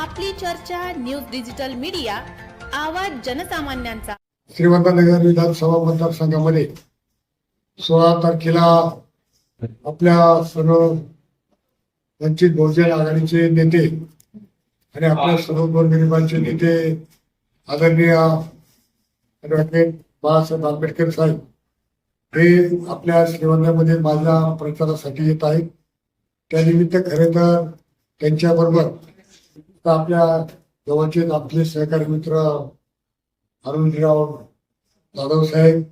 आपली चर्चा news digital media आवाज जनसामान्यांचा. श्रीमंतनगर विधानसभा मतदारसंघामध्ये सोळा तारखेला आपल्या सर्व वंचित बहुजन आघाडीचे नेते आणि आपल्या सर्व गोरगरिबांचे नेते आदरणीय ॲडव्होकेट बाळासाहेब आंबेडकर साहेब हे आपल्या श्रीवंतामध्ये माझ्या प्रचारासाठी येत आहेत. त्यानिमित्त खरे तर त्यांच्याबरोबर आता आपल्या जवळचे आपले सहकारी मित्र अरुणराव जाधव साहेब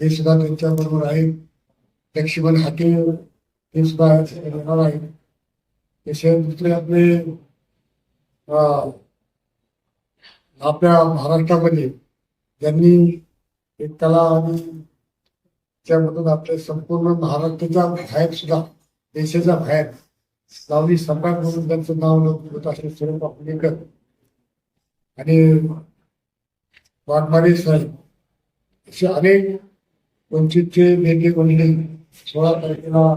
हे सुद्धा त्यांच्या बरोबर आहेत. लक्ष्मण हाके हे सुद्धा येणार आहेत. तसे दुसरे आपले आपल्या महाराष्ट्रामध्ये ज्यांनी एक कला आणि त्यामधून आपल्या संपूर्ण महाराष्ट्राच्या बाहेर सुद्धा देशाच्या बाहेर लावणी सम्राट म्हणून त्यांचं नाव नोंदणी होत असे स्वरूप आपलेकर आणि वाघमारे साहेब असे अनेक वंचितचे नेते मंडळी सोळा तारखेला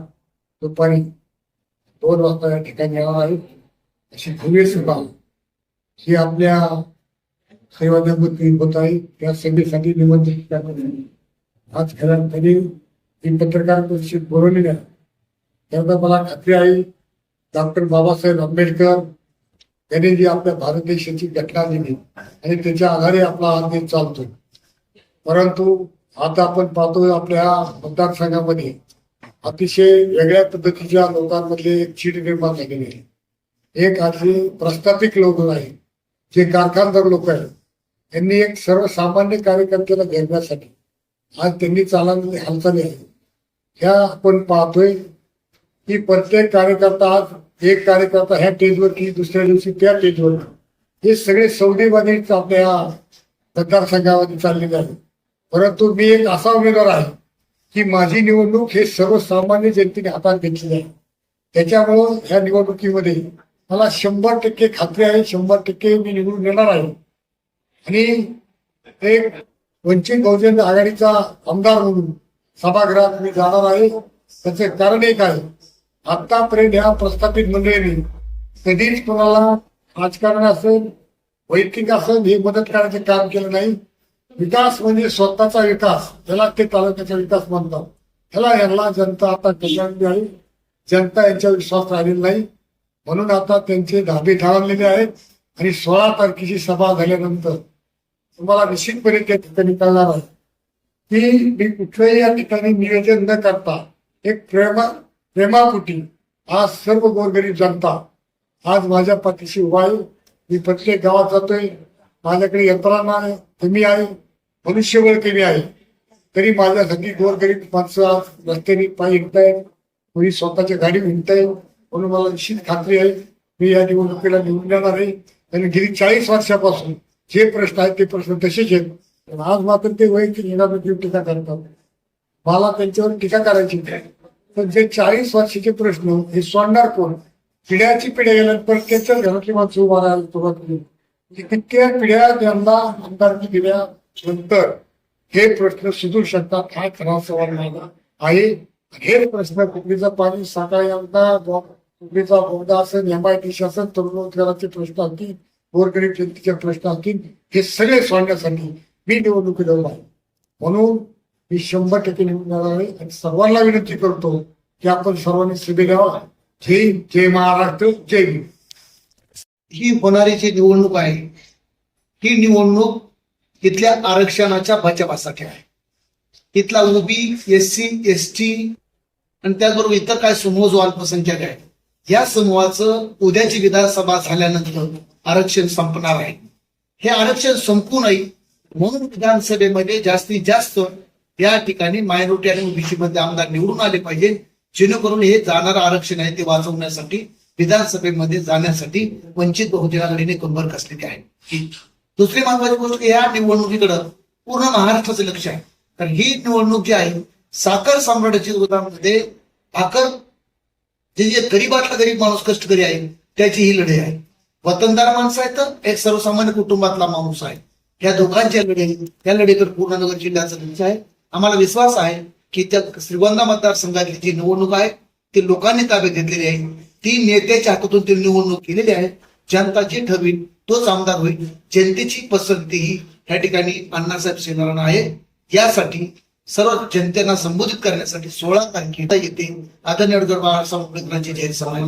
दुपारी दोन वाजता या ठिकाणी येणार आहेत. अशी भव्य सभा ही आपल्या सेवादमध्ये होत आहे. त्या सभेसाठी निमंत्रित करण्यात आज घरात त्यांनी ही पत्रकार परिषद बोलवलेली आहे. मला खात्री आहे डॉक्टर बाबासाहेब आंबेडकर यांनी जी आपल्या भारत देशाची घटना दिली आणि त्याच्या आधारे आपला हा देश चालतो परंतु आता आपण पाहतोय आपल्या मतदारसंघामध्ये अतिशय वेगळ्या पद्धतीच्या लोकांमधले एक चीड निर्माण झालेली आहे. एक असे प्रस्थापिक लोक आहे जे कारखानदार लोक आहेत. यांनी एक सर्वसामान्य कार्यकर्त्याला घेण्यासाठी आज त्यांनी चालवलेली हालचाली आहे ह्या आपण पाहतोय की प्रत्येक कार्यकर्ता आज एक कार्यकर्ता ह्या टेजवर की दुसऱ्या दिवशी त्या टेजवर हे सगळे सौदेबादीच आपल्या मतदारसंघामध्ये चाललेले आहे परंतु मी एक असा उमेदवार आहे की माझी निवडणूक हे सर्वसामान्य जनतेने हातात घेतलेली आहे. त्याच्यामुळं ह्या निवडणुकीमध्ये मला शंभर टक्के खात्री आहे शंभर टक्के मी निवडून येणार आहे. आणि एक वंचित बहुजन आघाडीचा आमदार म्हणून सभागृहात मी जाणार आहे. त्याचे कारण एक आहे आतापर्यंत ह्या प्रस्थापित मंडळींनी कधीच कोणाला राजकारण असेल वैयक्तिक असेल हे मदत करण्याचे काम केलं नाही. विकास म्हणजे स्वतःचा विकास ज्याला ते तालुक्याचा विकास म्हणतात. ह्याला यांना जनता आता कल्याणली आहे. जनता यांच्या विश्वास राहिलेला नाही. म्हणून आता त्यांचे धाबे ठरवलेले आहेत आणि सोळा तारखेची सभा झाल्यानंतर तुम्हाला निश्चितपणे त्या ठिकाणी कळणार आहे. की मी कुठल्याही या ठिकाणी नियोजन न करता एक प्रेमा प्रेमापुटी आज सर्व गोरगरीब जनता आज माझ्या पाठीशी उभा आहे. मी प्रत्येक गावात जातोय. माझ्याकडे यंत्रणा आहे कमी आहे मनुष्यबळ कमी आहे. तरी माझ्यासाठी गोरगरीब माणसं आज रस्त्याने पायी हिंडतायत कोणी स्वतःच्या गाडी हिंडतायत म्हणून मला निश्चित खात्री आहे. मी या निवडणुकीला निवडून येणार आहे. आणि गेली चाळीस वर्षापासून जे प्रश्न आहेत ते प्रश्न तसेच आहेत. पण आज मात्र ते वैयक्तिक निवडणुकीवर टीका करतात मला त्यांच्यावर टीका करायची नाही. तर जे चाळीस वर्षाचे प्रश्न हे सोडणार कोण? पिढ्याची पिढ्या गेल्यानंतर त्याच्याच घरातली माणसं उभा राहायला सुरुवात केली. म्हणजे की पिढ्या त्यांना आमदारकी दिल्यानंतर हे प्रश्न सुधरू शकतात हा खरा सवाल माझा आहे हे प्रश्न कुकडीचा पाणी सकाळी आमदार कुकडीचा बोगदा असेल एम शासन असेल तरुण रोजगाराचे प्रश्न असतील गोरगरीब जनतेचे प्रश्न असतील हे सगळे सोडण्यासाठी मी निवडणूक उभा आहे. म्हणून मी शंभर टक्के निवडणार आहे आणि सर्वांना विनंती करतो की आपण सर्वांनी सभे द्यावा जय जय महाराष्ट्र जय ही होणारी जी निवडणूक आहे ही निवडणूक इथल्या आरक्षणाच्या बचावासाठी आहे. इथला OB S C S T आणि त्याचबरोबर इतर काय समूह जो अल्पसंख्याक आहे या समूहाचं उद्याची विधानसभा झाल्यानंतर आरक्षण संपणार आहे. हे आरक्षण संपू नये म्हणून विधानसभेमध्ये जास्तीत जास्त त्या ठिकाणी मायनॉरिटी आणि ओबीसी मध्ये आमदार निवडून आले पाहिजे. जेणेकरून हे जाणारं आरक्षण आहे ते वाचवण्यासाठी विधानसभेमध्ये जाण्यासाठी वंचित बहुजन आघाडीने कंबर कसलेली आहे. दुसरी महत्वाची गोष्ट या निवडणुकीकडं पूर्ण महाराष्ट्राचं लक्ष आहे. कारण ही निवडणूक जी आहे साखर साम्राज्याची उदाहरणामध्ये भाकर जे जे गरीबातला गरीब माणूस कष्टकरी आहे त्याची ही लढाई आहे. वतनदार माणसं आहे तर एक सर्वसामान्य कुटुंबातला माणूस आहे. या दोघांच्या लढाई या लढाईकडे पूर्णनगर जिल्ह्याचं लक्ष आहे. आम्हाला विश्वास आहे की त्या श्रीगोंदा मतदारसंघातली जी निवडणूक आहे ती लोकांनी ताब्यात घेतलेली आहे. ती नेत्याच्या हातातून ती निवडणूक केलेली आहे. जनता जे ठरवेल तोच आमदार होईल. जनतेची पसंती ही या ठिकाणी अण्णासाहेब सेनारांना आहे. यासाठी सर्व जनतेला संबोधित करण्यासाठी सोळा तारखेला येते. आदरणीय डॉक्टर बाबासाहेब आंबेडकरांची जाहीर सभा